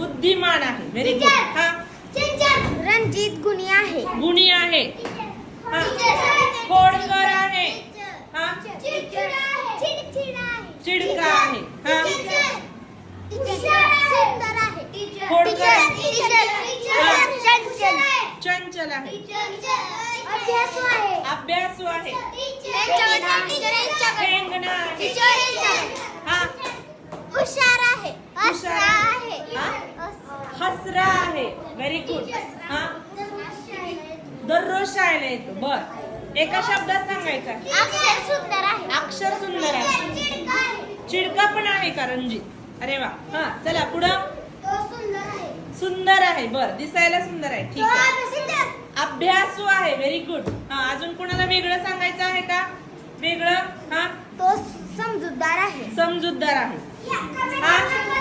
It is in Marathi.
बुद्धिमान आहे. व्हेरी गुड हा. रणजित गुणी आहे. गुणी आहे. हा. खोडकर आहे. हा. चिडका आहे. हा. चंचल चंचल आहे. अभ्यासू आहे. आहे. हा. हसरा आहे. व्हेरी गुड हा? दररोज शाळेला येतो. बर. एका शब्दात सांगायचा. अक्षर सुंदर आहे. अक्षर सुंदर आहे. चिडका पण आहे का रणजित? अरे वा. हा चला पुढं. सुंदर आहे. बर दिसायला सुंदर आहे. ठीक आहे. अभ्यासू आहे. व्हेरी गुड हा अजून कोणाला वेगळं सांगायचं आहे का? वेगळं? हा? तो समजूतदार आहे. समजूतदार आहे. हा?